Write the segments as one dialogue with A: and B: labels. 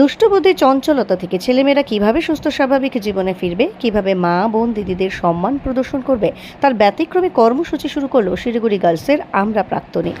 A: দুষ্টবুদ্ধি, চঞ্চলতা থেকে ছেলেমেয়েরা কীভাবে সুস্থ, স্বাভাবিক জীবনে ফিরবে, কীভাবে মা, বোন, দিদিদের সম্মান প্রদর্শন করবে, তার ব্যতিক্রমী কর্মসূচি শুরু করল শিলিগুড়ি গার্লসের আমরা প্রাক্তনী।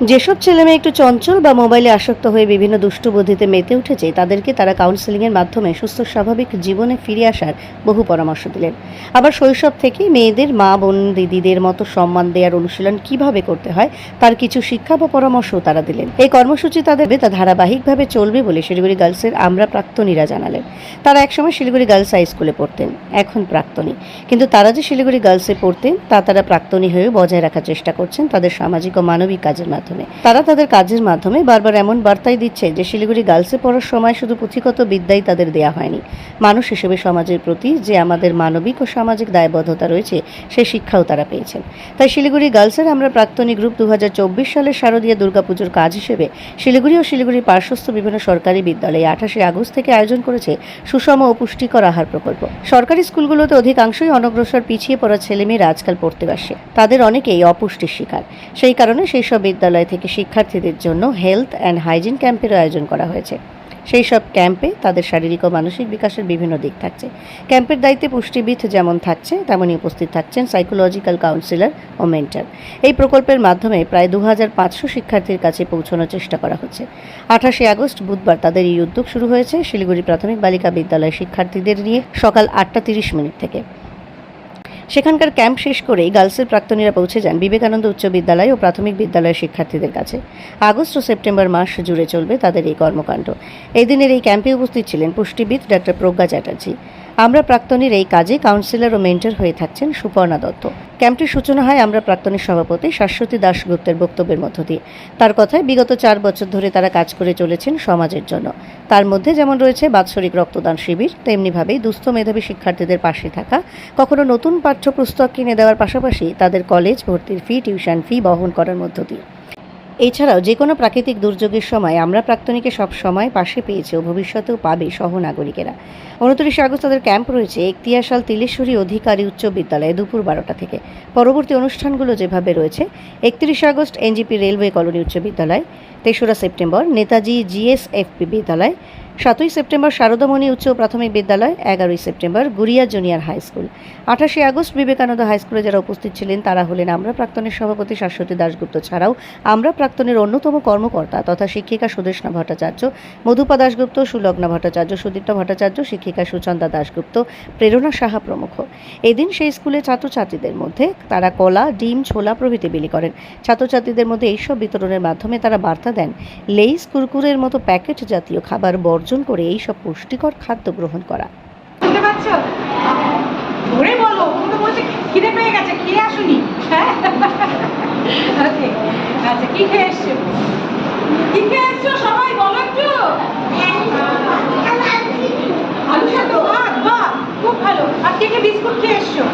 A: যেসব ছেলেমেয়ে একটু চঞ্চল বা মোবাইলে আসক্ত হয়ে বিভিন্ন দুষ্টবুদ্ধিতে মেতে উঠেছে, তাদেরকে তারা কাউন্সেলিংয়ের মাধ্যমে সুস্থ স্বাভাবিক জীবনে ফিরে আসার বহু পরামর্শ দিলেন। আবার শৈশব থেকে মেয়েদের মা, বোন, দিদিদের মতো সম্মান দেওয়ার অনুশীলন কীভাবে করতে হয়, তার কিছু শিক্ষা বা পরামর্শও তারা দিলেন। এই কর্মসূচি তাদের তা ধারাবাহিকভাবে চলবে বলে শিলিগুড়ি গার্লসের আমরা প্রাক্তনীরা জানালেন। তারা একসময় শিলিগুড়ি গার্লস হাই স্কুলে পড়তেন, এখন প্রাক্তনী। কিন্তু তারা যে শিলিগুড়ি গার্লসে পড়তেন, তা তারা প্রাক্তনী হয়ে বজায় রাখার চেষ্টা করছেন তাদের সামাজিক ও মানবিক কাজের মাধ্যমে। তারা তাদের কাজের মাধ্যমে বারবার এমন বার্তাই দিচ্ছে যে শিলিগুড়ি গার্লসে পড়ার সময় শুধু পুঁথিগত বিদ্যাই তাদের দেয়া হয়নি। মানুষ হিসেবে সমাজের প্রতি যে আমাদের মানবিক ও সামাজিক দায়বদ্ধতা রয়েছে, সে শিক্ষাও তারা পেয়েছেন। তাই শিলিগুড়ি গার্লসের আমরা প্রাক্তনী গ্রুপ দু সালের শারদীয় দুর্গাপুজোর কাজ হিসেবে শিলিগুড়ি ও শিলিগুড়ির পার্শ্বস্থ বিভিন্ন সরকারি বিদ্যালয়ে আঠাশে আগস্ট থেকে আয়োজন করেছে সুষম ও পুষ্টিকর আহার প্রকল্প। সরকারি স্কুলগুলোতে অধিকাংশই অনগ্রসর পিছিয়ে পড়া ছেলেমেয়েরা আজকাল পড়তে আসে। তাদের অনেকেই অপুষ্টির শিকার। সেই কারণে সেই সব বিদ্যালয় থেকে শিক্ষার্থীদের জন্য হেলথ অ্যান্ড হাইজিন ক্যাম্পের আয়োজন করা হয়েছে। সেই সব ক্যাম্পে তাদের শারীরিক ও মানসিক বিকাশের বিভিন্ন দিক থাকছে। ক্যাম্পের দায়িত্বে পুষ্টিবিদ যেমন থাকছে তেমনই উপস্থিত থাকছেন সাইকোলজিক্যাল কাউন্সিলর ও মেন্টার এই প্রকল্পের মাধ্যমে প্রায় দু হাজার পাঁচশো শিক্ষার্থীর কাছে পৌঁছানোর চেষ্টা করা হচ্ছে। আঠাশে আগস্ট বুধবার তাদের এই উদ্যোগ শুরু হয়েছে শিলিগুড়ি প্রাথমিক বালিকা বিদ্যালয়ের শিক্ষার্থীদের নিয়ে সকাল আটটা তিরিশ মিনিট থেকে। সেখানকার ক্যাম্প শেষ করেই গার্লসের প্রাক্তনীরা পৌঁছে যান বিবেকানন্দ উচ্চ বিদ্যালয় ও প্রাথমিক বিদ্যালয়ের শিক্ষার্থীদের কাছে। আগস্ট ও সেপ্টেম্বর মাস জুড়ে চলবে তাদের এই কর্মকাণ্ড। এই দিনের এই ক্যাম্পে উপস্থিত ছিলেন পুষ্টিবিদ ডক্টর প্রজ্ঞা চ্যাটার্জি। আমরা প্রাক্তনীর এই কাজে কাউন্সিলর ও মেন্টর হয়ে থাকছেন সুপর্ণা দত্ত। ক্যাম্পটির সূচনা হয় আমরা প্রাক্তনীর সভাপতি শাশ্বতী দাশগুপ্তের বক্তব্যের মধ্য দিয়ে। তার কথায় বিগত চার বছর ধরে তারা কাজ করে চলেছেন সমাজের জন্য। তার মধ্যে যেমন রয়েছে বাৎসরিক রক্তদান শিবির, তেমনিভাবেই দুস্থ মেধাবী শিক্ষার্থীদের পাশে থাকা, কখনো নতুন পাঠ্যপুস্তক কিনে দেওয়ার পাশাপাশি তাদের কলেজ ভর্তির ফি টিউশন ফি বহন করার মধ্য দিয়ে। এছাড়াও যে কোনো প্রাকৃতিক দুর্যোগের সময় আমরা প্রাক্তনীকে সব সময় পাশে পেয়েছে ও ভবিষ্যতেও পাবে সহ নাগরিকেরা। উনত্রিশে আগস্ট তাদের ক্যাম্প রয়েছে একতিয়াশাল তিলেশ্বরী অধিকারী উচ্চ বিদ্যালয়ে দুপুর বারোটা থেকে। পরবর্তী অনুষ্ঠানগুলো যেভাবে রয়েছে, একত্রিশে আগস্ট এনজিপি রেলওয়ে কলোনি উচ্চ বিদ্যালয়, তেসরা সেপ্টেম্বর নেতাজি জিএসএফপি বিদ্যালয় সাতই সেপ্টেম্বর শারদামণি উচ্চ প্রাথমিক বিদ্যালয়, এগারোই September Guria junior high school. আঠাশে আগস্ট বিবেকানন্দ হাই স্কুলে যারা উপস্থিত ছিলেন, তারা হলেন আমরা প্রাক্তনের সভাপতি শাশ্বতী দাশগুপ্ত ছাড়াও আমরা প্রাক্তনের অন্যতম কর্মকর্তা তথা শিক্ষিকা সুদেষ্ণা ভট্টাচার্য, মধুপা দাশগুপ্ত, সুলগ্না ভট্টাচার্য, সুদীপ্তা ভট্টাচার্য, শিক্ষিকা সুচন্দা দাশগুপ্ত, প্রেরণা সাহা প্রমুখ। এদিন সেই স্কুলে ছাত্রছাত্রীদের মধ্যে তারা কলা, ডিম, ছোলা প্রভৃতি বিলি করেন। ছাত্রছাত্রীদের মধ্যে এইসব বিতরণের মাধ্যমে তারা বার্তা দেন, লেইস কুরকুরের মতো প্যাকেট জাতীয় খাবার বর্জন করে এই সব পুষ্টিকর খাদ্য গ্রহণ করা।
B: সবাই, বলো খুব ভালো। আর কে বিস্কুট খেয়ে এসছো?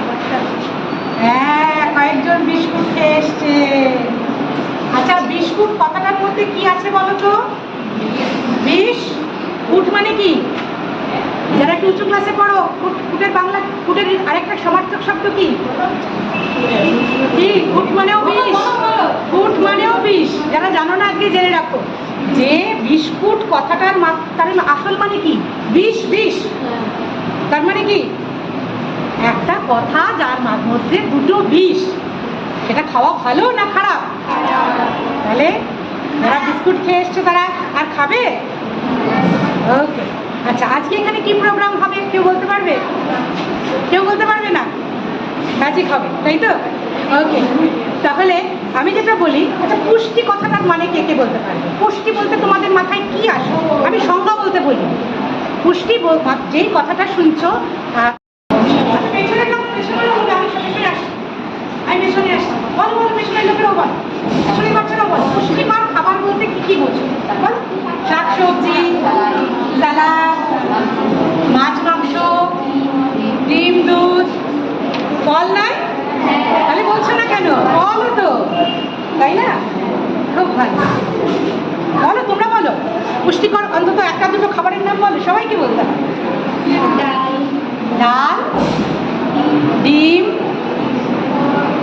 B: হ্যাঁ কয়েকজন বিস্কুট খেয়ে আচ্ছা বিস্কুট কথাটার মধ্যে কি আছে বলো তো? বিষ? ফুট মানে কি? যারা একটু উঁচু ক্লাসে পড়ো ফুটের বাংলা ফুটের আরেকটা সমার্থক শব্দ কি? কি ফুট মানেও বিষ। ফুট মানেও বিষ। যারা জানো না আজকে জেনে রাখো। যে বিস্কুট কথাটার তার আসল মানে কি? বিষ বিষ। তার মানে কি? একটা কথা যার মধ্যে দুটো বিষ। সেটা খাওয়া ভালো না খারাপ? তাহলে যারা বিস্কুট খেয়ে এসছে তারা আর খাবে ওকে আচ্ছা আজকে এখানে কি প্রোগ্রাম হবে কেউ বলতে পারবে? কেউ বলতে পারবে না? ম্যাজিক হবে, তাই তো? ওকে তাহলে আমি যেটা বলি আচ্ছা পুষ্টি কথাটার মানে কে কে বলতে পারবে পুষ্টি বলতে তোমাদের মাথায় কি আসে? আমি সংজ্ঞা বলতে বলি। পুষ্টি যেই কথাটা শুনছো পুষ্টিকর খাবার বলতে কি শাক সবজি তাই না? খুব ভালো। বলো, তোমরা বলো। পুষ্টিকর অন্তত একটা দুটো খাবারের নাম বলো, সবাইকে বলতে হবে। ডাল, ডিম,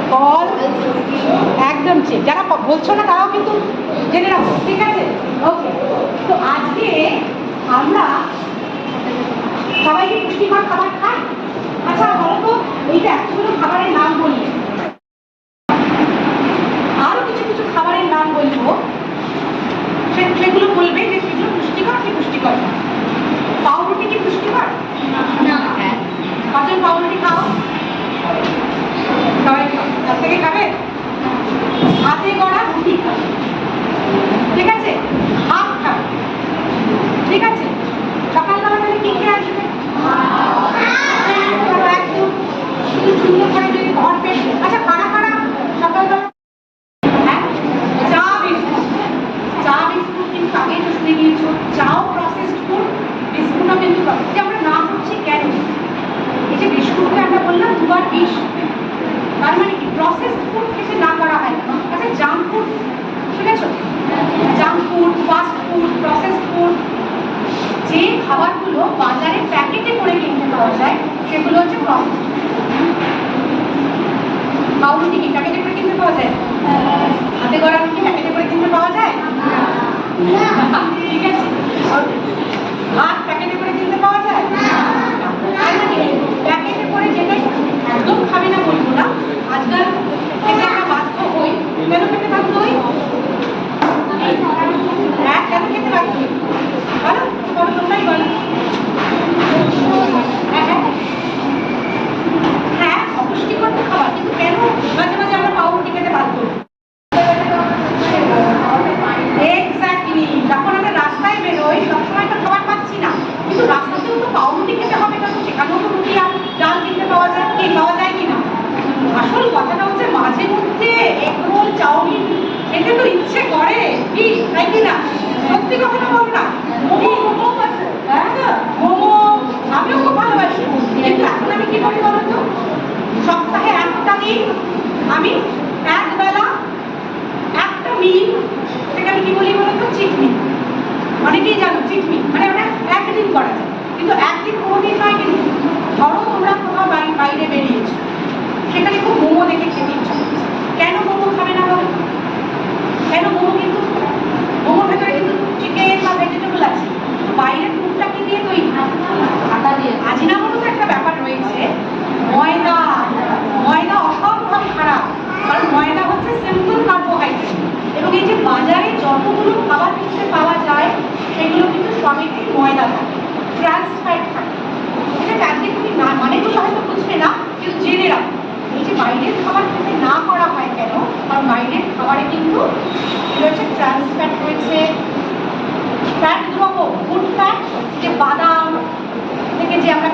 B: ফল, একদম ঠিক। যারা বলছো না, তারাও কিন্তু জেনে রাখো ঠিক আছে? ওকে তো আজকে আমরা সবাই কি পুষ্টিকর খাবার খাই? আচ্ছা বলো তো, এইটা এতগুলো খাবারের নাম বললে আরও কিছু কিছু খাবারের নাম বলব সে- সেগুলো বলবে যে সেগুলো পুষ্টিকর কি পুষ্টিকর না। পাউরুটি কি পুষ্টিকর হ্যাঁ কজন পাউরুটি খাও সবাই খাও তার থেকে খাবে হাতে গড়া রুটি খাবে ঠিক আছে ভাত খাবে ঠিক আছে সকালবেলা তাহলে কি খেয়ে আসবে একদম শুধু সুন্দর করে যদি ঘর পেট আচ্ছা কারা কারা সকালবেলা হ্যাঁ চা বিস্কুট চা বিস্কুট কিন্তু আগেই তো শুনে নিয়েছো চাও প্রসেসড ফুড বিস্কুটও কিন্তু processed। যে আমরা না করছি কেন এই যে বিস্কুটকে আমরা দুবার তার মানে কি? প্রসেসড ফুড খেতে না করা হয় আচ্ছা জাঙ্ক ফুড শুনেছো? Junk food fast food processed food যে খাবারগুলো বাজারে প্যাকেটে করে কিনতে পাওয়া যায় সেগুলো হচ্ছে প্রসেসড পাউরুটি কি প্যাকেটে করে কিনতে পাওয়া যায়? হাতে গড়া রুটি প্যাকেটে করে কিনতে পাওয়া যায়? ঠিক আছে। আর ভাত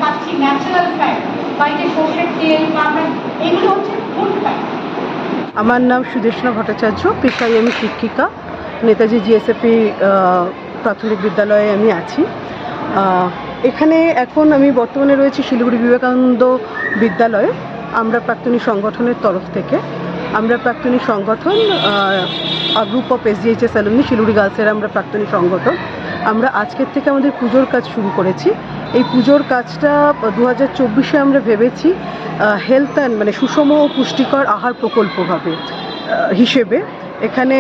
B: পাচ্ছি ন্যাচারাল ফ্যাট বা যে সর্ষের তেল এগুলো হচ্ছে গুড ফ্যাট
C: আমার নাম সুদেশনা ভট্টাচার্য, পেশায় আমি শিক্ষিকা। নেতাজি জিএসএপি প্রাথমিক বিদ্যালয়ে আমি আছি। এখানে এখন আমি বর্তমানে রয়েছি শিলিগুড়ি বিবেকানন্দ বিদ্যালয়ে। আমরা প্রাক্তনী সংগঠনের তরফ থেকে। আমরা প্রাক্তনী সংগঠন group of SDHS alumni Siliguri গার্লসের আমরা প্রাক্তনী সংগঠন। আমরা আজকের থেকে আমাদের পুজোর কাজ শুরু করেছি। এই পুজোর কাজটা দু হাজার চব্বিশে আমরা ভেবেছি হেলথ অ্যান্ড মানে সুষম ও পুষ্টিকর আহার প্রকল্প হবে হিসেবে। এখানে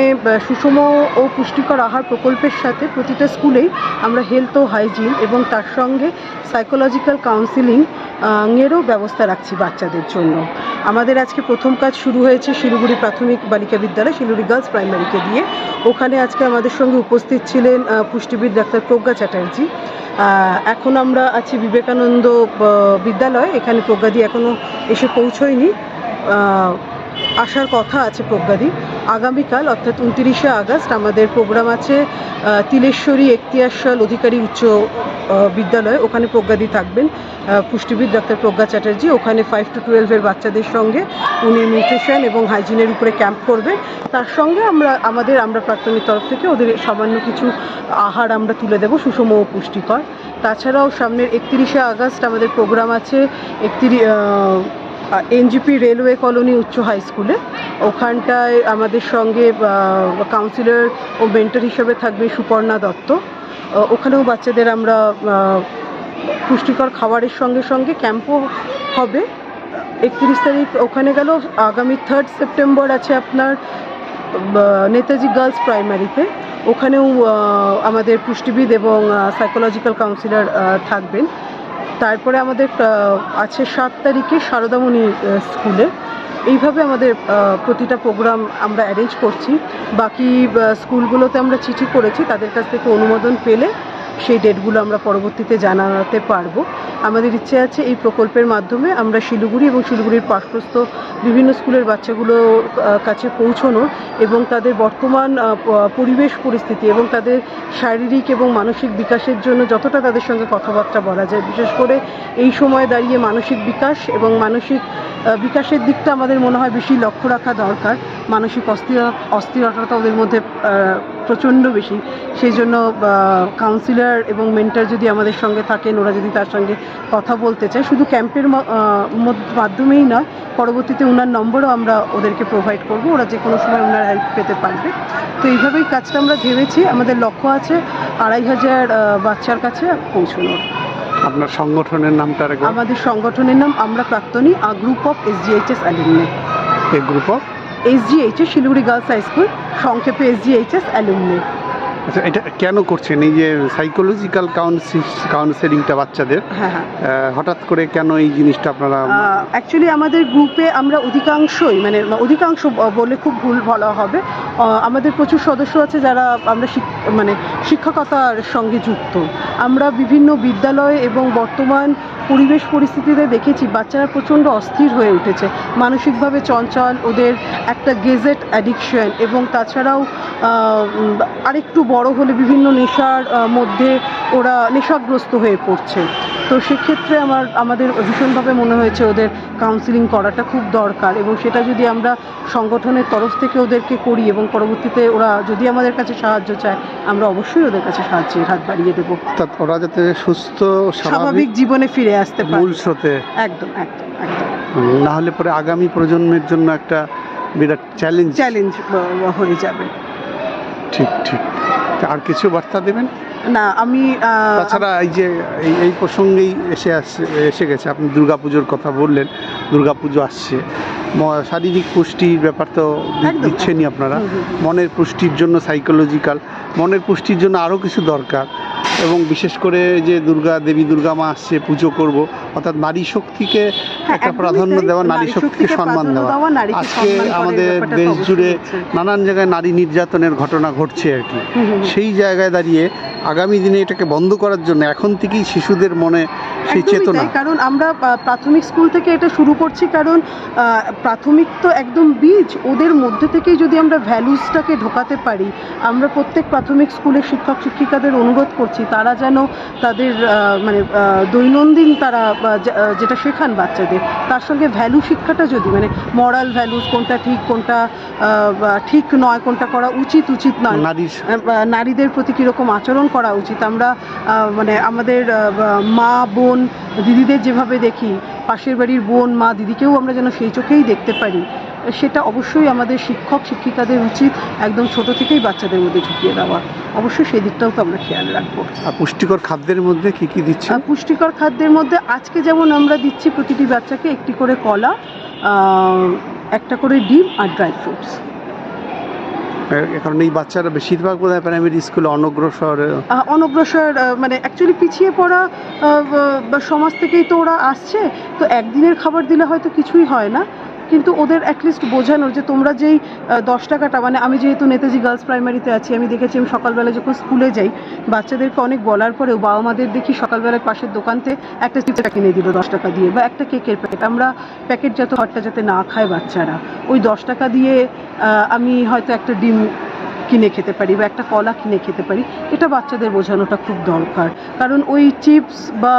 C: সুষম ও পুষ্টিকর আহার প্রকল্পের সাথে প্রতিটা স্কুলেই আমরা হেলথ ও হাইজিন এবং তার সঙ্গে সাইকোলজিক্যাল কাউন্সিলিং এরও ব্যবস্থা রাখছি বাচ্চাদের জন্য। আমাদের আজকে প্রথম কাজ শুরু হয়েছে শিলিগুড়ি প্রাথমিক বালিকা বিদ্যালয়, শিলিগুড়ি গার্লস প্রাইমারিকে দিয়ে। ওখানে আজকে আমাদের সঙ্গে উপস্থিত ছিলেন পুষ্টিবিদ ডাক্তার প্রজ্ঞা চ্যাটার্জি। এখন আমরা আছি বিবেকানন্দ বিদ্যালয়। এখানে প্রজ্ঞাদি এখনও এসে পৌঁছয়নি। আসার কথা আছে প্রজ্ঞাদি। আগামীকাল, অর্থাৎ উনতিরিশে আগস্ট, আমাদের প্রোগ্রাম আছে তিলেশ্বরী এখতিয়ারশাল অধিকারী উচ্চ বিদ্যালয়। ওখানে প্রজ্ঞাদি থাকবেন পুষ্টিবিদ ডক্টর প্রজ্ঞা চ্যাটার্জি। ওখানে ফাইভ টু টুয়েলভের বাচ্চাদের সঙ্গে উনি নিউট্রিশন এবং হাইজিনের উপরে ক্যাম্প করবেন। তার সঙ্গে আমরা, আমাদের আমরা প্রাথমিক তরফ থেকে ওদের সামান্য কিছু আহার আমরা তুলে দেবো, সুষম ও পুষ্টিকর। তাছাড়াও সামনের একত্রিশে আগস্ট আমাদের প্রোগ্রাম আছে একত্রিশ এনজিপি রেলওয়ে কলোনি উচ্চ হাই স্কুলে। ওখানটায় আমাদের সঙ্গে কাউন্সিলর ও মেন্টর হিসেবে থাকবে সুপর্ণা দত্ত। ওখানেও বাচ্চাদের আমরা পুষ্টিকর খাবারের সঙ্গে সঙ্গে ক্যাম্পও হবে। একত্রিশ তারিখ ওখানে গেল, আগামী থার্ড সেপ্টেম্বর আছে আপনার নেতাজি গার্লস প্রাইমারিতে ওখানেও আমাদের পুষ্টিবিদ এবং সাইকোলজিক্যাল কাউন্সিলর থাকবেন। তারপরে আমাদের আছে সাত তারিখে সারদামণি স্কুলে। এইভাবে আমাদের প্রতিটা প্রোগ্রাম আমরা অ্যারেঞ্জ করছি। বাকি স্কুলগুলোতে আমরা চিঠি করেছি, তাদের কাছ থেকে অনুমোদন পেলে সেই ডেটগুলো আমরা পরবর্তীতে জানাতে পারব। আমাদের ইচ্ছে আছে এই প্রকল্পের মাধ্যমে আমরা শিলিগুড়ি এবং শিলিগুড়ির পাশপ্রস্থ বিভিন্ন স্কুলের বাচ্চাগুলো কাছে পৌঁছানো এবং তাদের বর্তমান পরিবেশ পরিস্থিতি এবং তাদের শারীরিক এবং মানসিক বিকাশের জন্য যতটা তাদের সঙ্গে কথাবার্তা বলা যায়। বিশেষ করে এই সময় দাঁড়িয়ে মানসিক বিকাশ এবং মানসিক বিকাশের দিকটা আমাদের মনে হয় বেশি লক্ষ্য রাখা দরকার। মানসিক অস্থির অস্থিরতা ওদের মধ্যে প্রচণ্ড বেশি। সেই জন্য কাউন্সিলর এবং মেন্টার যদি আমাদের সঙ্গে থাকেন, ওরা যদি তার সঙ্গে কথা বলতে চায়, শুধু ক্যাম্পের মাধ্যমেই নয়, পরবর্তীতে ওনার নম্বরও আমরা ওদেরকে প্রোভাইড করব। ওরা যে কোনো সময় ওনার হেল্প পেতে পারবে। তো এইভাবেই কাজটা আমরা ভেবেছি। আমাদের লক্ষ্য আছে আড়াই হাজার বাচ্চার কাছে পৌঁছানোর।
D: আপনার সংগঠনের নামটা একবার।
C: আমাদের সংগঠনের নাম আমরা প্রাক্তনী a group of SGHS alumnae
D: এই group of
C: SGHS Siliguri girls high school সংক্ষেপে এসজিএইচএস অ্যালুমনে
D: আচ্ছা এটা কেন করছেন? এই যে সাইকোলজিক্যাল কাউন্সিল কাউন্সেলিংটা বাচ্চাদের
C: হ্যাঁ হ্যাঁ।
D: হঠাৎ করে কেন এই জিনিসটা আপনারা
C: অ্যাকচুয়ালি আমাদের গ্রুপে আমরা অধিকাংশই মানে অধিকাংশ বলে খুব ভুল বলা হবে। আমাদের প্রচুর সদস্য আছে যারা আমরা মানে শিক্ষকতার সঙ্গে যুক্ত। আমরা বিভিন্ন বিদ্যালয় এবং বর্তমান পরিবেশ পরিস্থিতিতে দেখেছি বাচ্চারা প্রচণ্ড অস্থির হয়ে উঠেছে। মানসিকভাবে চঞ্চল, ওদের একটা গেজেট অ্যাডিকশন এবং তাছাড়াও আরেকটু বড় হলে বিভিন্ন নেশার মধ্যে ওরা নেশাগ্রস্ত হয়ে পড়ছে। তো সেক্ষেত্রে আমার, আমাদের ভীষণভাবে মনে হয়েছে ওদের কাউন্সিলিং করাটা খুব দরকার এবং সেটা যদি আমরা সংগঠনের তরফ থেকে ওদেরকে করি এবং পরবর্তীতে ওরা যদি আমাদের কাছে সাহায্য চায় আমরা অবশ্যই ওদের কাছে সাহায্যের হাত বাড়িয়ে দেবো।
D: ওরা যাতে সুস্থ
C: স্বাভাবিক জীবনে ফিরে আসতে
D: মূল
C: পারে
D: স্রোতে।
C: একদম একদম একদম।
D: না হলে পরে আগামী প্রজন্মের জন্য একটা বিরাট চ্যালেঞ্জ
C: চ্যালেঞ্জ হয়ে যাবে।
D: ঠিক ঠিক। আর কিছু বার্তা দেবেন?
C: না আমি
D: তাছাড়া এই যে এই প্রসঙ্গেই এসে আসছে এসে গেছে। আপনি দুর্গাপুজোর কথা বললেন দুর্গাপুজো আসছে। শারীরিক পুষ্টির ব্যাপার তো দিচ্ছেনই আপনারা। মনের পুষ্টির জন্য সাইকোলজিক্যাল মনের পুষ্টির জন্য আরও কিছু দরকার। এবং বিশেষ করে যে দুর্গা দেবী দুর্গা মা আসছে পুজো করব অর্থাৎ নারী শক্তিকে
C: হ্যাঁ,
D: একটা প্রাধান্য দেওয়া নারী শক্তিকে সম্মান দেওয়া। আজকে আমাদের দেশ জুড়ে নানান জায়গায় নারী নির্যাতনের ঘটনা ঘটছে আর কি। সেই জায়গায় দাঁড়িয়ে আগামী দিনে এটাকে বন্ধ করার জন্য এখন থেকেই শিশুদের মনে সেই চেতনা।
C: কারণ আমরা প্রাথমিক স্কুল থেকে এটা শুরু করছি কারণ প্রাথমিক তো একদম বীজ ওদের মধ্যে থেকেই যদি আমরা ভ্যালুসটাকে ঢোকাতে পারি আমরা প্রত্যেক প্রাথমিক স্কুলের শিক্ষক শিক্ষিকাদের অনুরোধ করছি তারা যেন তাদের মানে দৈনন্দিন তারা যেটা শেখান বাচ্চাদের তার সঙ্গে ভ্যালু শিক্ষাটা যদি মানে মরাল ভ্যালুস কোনটা ঠিক কোনটা ঠিক নয় কোনটা করা উচিত উচিত নয়। নারীদের প্রতি কীরকম আচরণ করা উচিত আমরা মানে আমাদের মা বোন দিদিদের যেভাবে দেখি পাশের বাড়ির বোন মা দিদিকেও আমরা যেন সেই চোখেই দেখতে পারি সেটা অবশ্যই আমাদের শিক্ষক শিক্ষিকাদের উচিত একদম ছোট থেকেই বাচ্চাদের মধ্যে ঢুকিয়ে দেওয়া। অবশ্যই সেই দিকটাও তো আমরা খেয়াল রাখব।
D: আর পুষ্টিকর খাদ্যের মধ্যে কি কি দিচ্ছে
C: পুষ্টিকর খাদ্যের মধ্যে আজকে যেমন আমরা দিচ্ছি প্রতিটি বাচ্চাকে একটি করে কলা একটা করে ডিম আর ড্রাই ফ্রুটস।
D: কারণ এই বাচ্চারা বেশিরভাগ বোধ হয় প্রাইমারি স্কুলে অনগ্রসর
C: অনগ্রসর মানে অ্যাকচুয়ালি পিছিয়ে পড়া সমাজ থেকেই তো ওরা আসছে, তো একদিনের খাবার দিলে হয়তো কিছুই হয় না। কিন্তু ওদের অ্যাটলিস্ট বোঝানোর যে তোমরা যেই দশ টাকাটা মানে আমি যেহেতু নেতাজি গার্লস প্রাইমারিতে আছি, আমি দেখেছি আমি সকালবেলা যখন স্কুলে যাই, বাচ্চাদেরকে অনেক বলার পরেও বাবা মাদের দেখি সকালবেলার পাশের দোকানতে একটা চিপসটা কিনে দিল দশ টাকা দিয়ে, বা একটা কেকের প্যাকেট আমরা প্যাকেট প্যাকেটজাত হটটা যাতে না খায় বাচ্চারা। ওই দশ টাকা দিয়ে আমি হয়তো একটা ডিম কিনে খেতে পারি বা একটা কলা কিনে খেতে পারি, এটা বাচ্চাদের বোঝানোটা খুব দরকার। কারণ ওই চিপস বা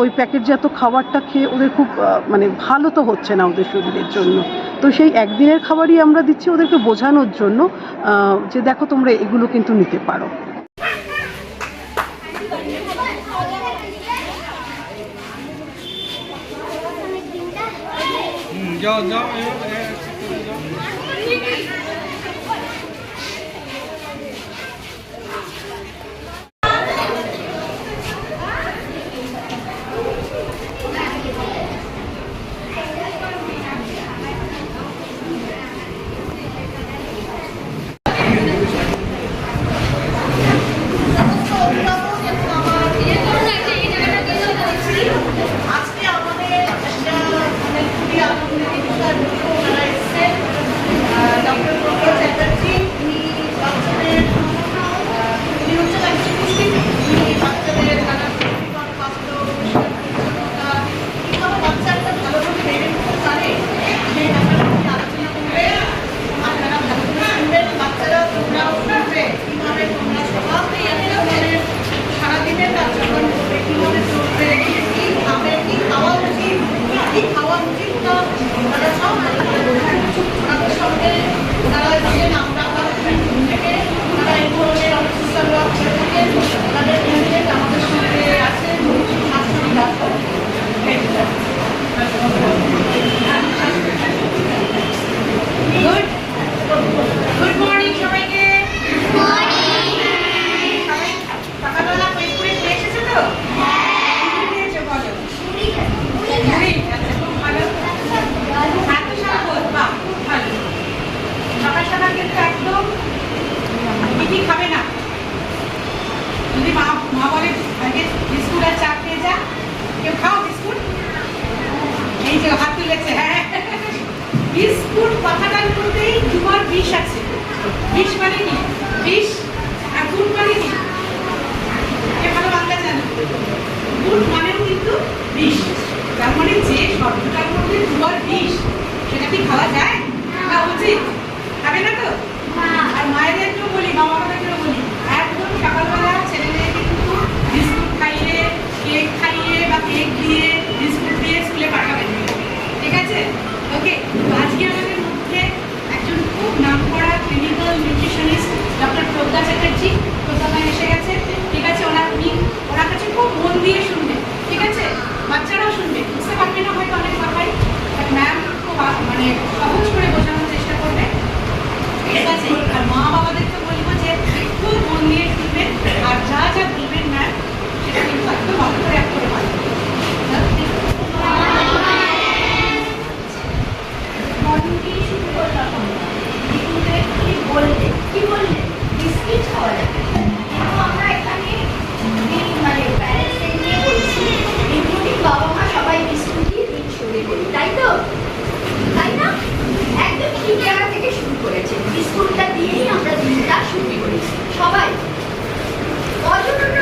C: ওই প্যাকেটজাত খাবারটা খেয়ে ওদের খুব মানে ভালো তো হচ্ছে না ওদের শরীরের জন্য। তো সেই একদিনের খাবারই আমরা দিচ্ছি ওদেরকে বোঝানোর জন্য যে দেখো তোমরা এগুলো কিন্তু নিতে পারো।
E: যাও যাও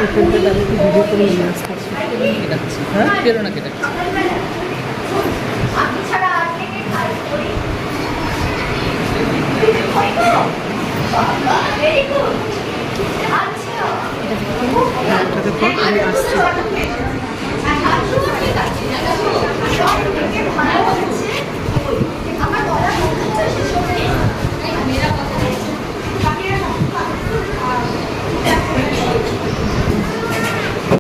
B: এই ফোনটা আমি একটু ভিডিও করে
E: নিয়ে হ্যাঁ প্রেরণা কেটে আমার
C: গলা